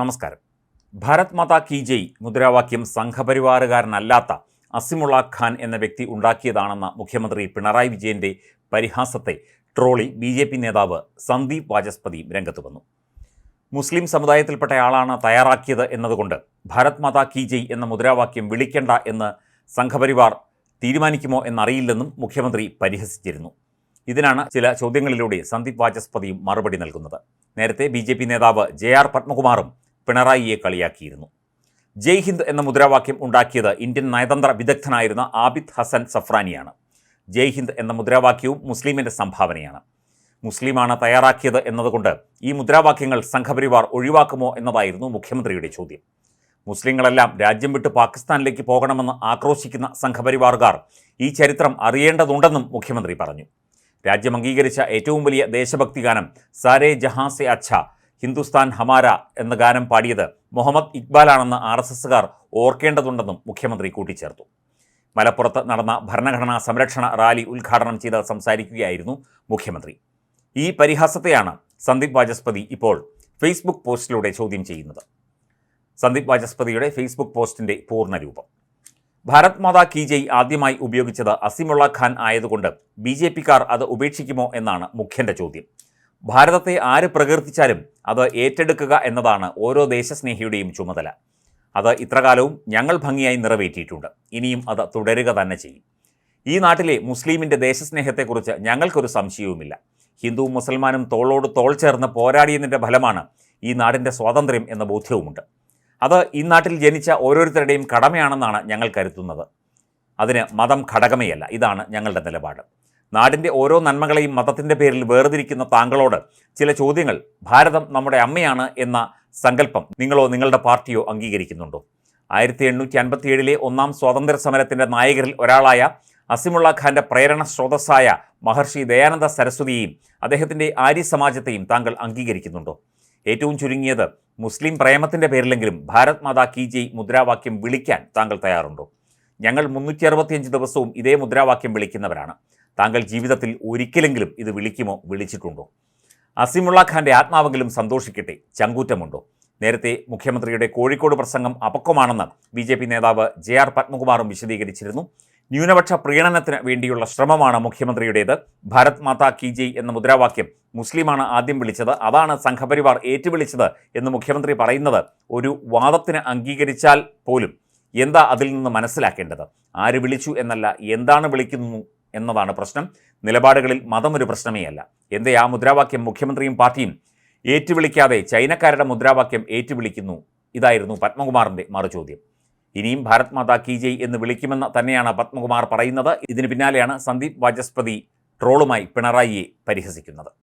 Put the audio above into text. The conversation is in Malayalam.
നമസ്കാരം. ഭാരത് മാതാ കി ജയ് മുദ്രാവാക്യം സംഘപരിവാറുകാരനല്ലാത്ത അസിമുള്ള ഖാൻ എന്ന വ്യക്തി ഉണ്ടാക്കിയതാണെന്ന മുഖ്യമന്ത്രി പിണറായി വിജയന്റെ പരിഹാസത്തെ ട്രോളി ബി ജെ പി നേതാവ് സന്ദീപ് വാചസ്പതിയും രംഗത്ത് വന്നു. മുസ്ലിം സമുദായത്തിൽപ്പെട്ടയാളാണ് തയ്യാറാക്കിയത് എന്നതുകൊണ്ട് ഭാരത് മാതാ കി ജയ് എന്ന മുദ്രാവാക്യം വിളിക്കേണ്ട എന്ന് സംഘപരിവാർ തീരുമാനിക്കുമോ എന്നറിയില്ലെന്നും മുഖ്യമന്ത്രി പരിഹസിച്ചിരുന്നു. ഇതിനാണ് ചില ചോദ്യങ്ങളിലൂടെ സന്ദീപ് വാചസ്പതിയും മറുപടി നൽകുന്നത്. നേരത്തെ ബി നേതാവ് ജെ ആർ പത്മകുമാറും പിണറായിയെ കളിയാക്കിയിരുന്നു. ജയ് ഹിന്ദ് എന്ന മുദ്രാവാക്യം ഉണ്ടാക്കിയത് ഇന്ത്യൻ നയതന്ത്ര വിദഗ്ധനായിരുന്ന ആബിദ് ഹസൻ സഫ്രാനിയാണ്. ജയ് ഹിന്ദ് എന്ന മുദ്രാവാക്യവും മുസ്ലിമിന്റെ സംഭാവനയാണ്. മുസ്ലിമാണ് തയ്യാറാക്കിയത് എന്നതുകൊണ്ട് ഈ മുദ്രാവാക്യങ്ങൾ സംഘപരിവാർ ഒഴിവാക്കുമോ എന്നതായിരുന്നു മുഖ്യമന്ത്രിയുടെ ചോദ്യം. മുസ്ലിങ്ങളെല്ലാം രാജ്യം വിട്ട് പാകിസ്ഥാനിലേക്ക് പോകണമെന്ന് ആക്രോശിക്കുന്ന സംഘപരിവാറുകാർ ഈ ചരിത്രം അറിയേണ്ടതുണ്ടെന്നും മുഖ്യമന്ത്രി പറഞ്ഞു. രാജ്യം അംഗീകരിച്ച ഏറ്റവും വലിയ ദേശഭക്തി ഗാനം സാരേ ജഹാസെ അച്ഛ ഹിന്ദുസ്ഥാൻ ഹമാര എന്ന ഗാനം പാടിയത് മുഹമ്മദ് ഇക്ബാലാണെന്ന് ആർ എസ് എസുകാർ ഓർക്കേണ്ടതുണ്ടെന്നും മുഖ്യമന്ത്രി കൂട്ടിച്ചേർത്തു. മലപ്പുറത്ത് നടന്ന ഭരണഘടനാ സംരക്ഷണ റാലി ഉദ്ഘാടനം ചെയ്ത് സംസാരിക്കുകയായിരുന്നു മുഖ്യമന്ത്രി. ഈ പരിഹാസത്തെയാണ് സന്ദീപ് വാചസ്പതി ഇപ്പോൾ ഫേസ്ബുക്ക് പോസ്റ്റിലൂടെ ചോദ്യം ചെയ്യുന്നത്. സന്ദീപ് വാചസ്പതിയുടെ ഫേസ്ബുക്ക് പോസ്റ്റിന്റെ പൂർണരൂപം. ഭാരത് മാതാ കി ജയ് ആദ്യമായി ഉപയോഗിച്ചത് അസിമുള്ള ഖാൻ ആയതുകൊണ്ട് ബി ജെ പിക്കാർ അത് ഉപേക്ഷിക്കുമോ എന്നാണ് മുഖ്യന്റെ ചോദ്യം. ഭാരതത്തെ ആര് പ്രകീർത്തിച്ചാലും അത് ഏറ്റെടുക്കുക എന്നതാണ് ഓരോ ദേശസ്നേഹിയുടെയും ചുമതല. അത് ഇത്രകാലവും ഞങ്ങൾ ഭംഗിയായി നിറവേറ്റിയിട്ടുണ്ട്. ഇനിയും അത് തുടരുക തന്നെ ചെയ്യും. ഈ നാട്ടിലെ മുസ്ലിമിന്റെ ദേശസ്നേഹത്തെക്കുറിച്ച് ഞങ്ങൾക്കൊരു സംശയവുമില്ല. ഹിന്ദുവും മുസൽമാനും തോളോട് തോൾ ചേർന്ന് പോരാടിയതിന്റെ ഫലമാണ് ഈ നാടിന്റെ സ്വാതന്ത്ര്യം എന്ന ബോധ്യവുമുണ്ട്. അത് ഈ നാട്ടിൽ ജനിച്ച ഓരോരുത്തരുടെയും കടമയാണെന്നാണ് ഞങ്ങൾ കരുതുന്നത്. അതിന് മതം ഘടകമേയല്ല. ഇതാണ് ഞങ്ങളുടെ നിലപാട്. നാടിന്റെ ഓരോ നന്മകളെയും മതത്തിന്റെ പേരിൽ വേർതിരിക്കുന്ന താങ്കളോട് ചില ചോദ്യങ്ങൾ ഭാരതം നമ്മുടെ അമ്മയാണ് എന്ന സങ്കല്പം നിങ്ങളോ നിങ്ങളുടെ പാർട്ടിയോ അംഗീകരിക്കുന്നുണ്ടോ? ആയിരത്തി എണ്ണൂറ്റി അൻപത്തിയേഴിലെ ഒന്നാം സ്വാതന്ത്ര്യ സമരത്തിന്റെ നായകരിൽ ഒരാളായ അസിമുള്ള ഖാന്റെ പ്രേരണ സ്രോതസ്സായ മഹർഷി ദയാനന്ദ സരസ്വതിയെയും അദ്ദേഹത്തിന്റെ ആര്യ സമാജത്തെയും താങ്കൾ അംഗീകരിക്കുന്നുണ്ടോ? ഏറ്റവും ചുരുങ്ങിയത് മുസ്ലിം പ്രേമത്തിന്റെ പേരിലെങ്കിലും ഭാരത് മാതാ കി ജയ് മുദ്രാവാക്യം വിളിക്കാൻ താങ്കൾ തയ്യാറുണ്ടോ? ഞങ്ങൾ മുന്നൂറ്റി അറുപത്തിയഞ്ച് ദിവസവും ഇതേ മുദ്രാവാക്യം വിളിക്കുന്നവരാണ്. താങ്കൾ ജീവിതത്തിൽ ഒരിക്കലെങ്കിലും ഇത് വിളിക്കുമോ വിളിച്ചിട്ടുണ്ടോ? അസിമുള്ള ഖാന്റെ ആത്മാവെങ്കിലും സന്തോഷിക്കട്ടെ ചങ്കൂറ്റമുണ്ടോ? നേരത്തെ മുഖ്യമന്ത്രിയുടെ കോഴിക്കോട് പ്രസംഗം അപക്വമാണെന്ന് ബി ജെ പി നേതാവ് ജെ ആർ പത്മകുമാറും വിശദീകരിച്ചിരുന്നു. ന്യൂനപക്ഷ പ്രീണനത്തിന് വേണ്ടിയുള്ള ശ്രമമാണ് മുഖ്യമന്ത്രിയുടേത്. ഭാരത് മാതാ കി ജയ് എന്ന മുദ്രാവാക്യം മുസ്ലിമാണ് ആദ്യം വിളിച്ചത്. അതാണ് സംഘപരിവാർ ഏറ്റുവിളിച്ചത് എന്ന് മുഖ്യമന്ത്രി പറയുന്നത്. ഒരു വാദത്തിന് അംഗീകരിച്ചാൽ പോലും എന്താ അതിൽ നിന്ന് മനസ്സിലാക്കേണ്ടത്? ആര് വിളിച്ചു എന്നല്ല എന്താണ് വിളിക്കുന്നു എന്നതാണ് പ്രശ്നം. നിലപാടുകളിൽ മതം ഒരു പ്രശ്നമേ അല്ല എന്തേ ആ മുദ്രാവാക്യം മുഖ്യമന്ത്രിയും പാർട്ടിയും ഏറ്റുവിളിക്കാതെ ചൈനക്കാരുടെ മുദ്രാവാക്യം ഏറ്റുവിളിക്കുന്നു? ഇതായിരുന്നു പത്മകുമാറിന്റെ മറുചോദ്യം. ഇനിയും ഭാരത് മാതാ കി ജയ് എന്ന് വിളിക്കുമെന്ന് തന്നെയാണ് പത്മകുമാർ പറയുന്നത്. ഇതിന് പിന്നാലെയാണ് സന്ദീപ് വാചസ്പതി ട്രോളുമായി പിണറായിയെ പരിഹസിക്കുന്നത്.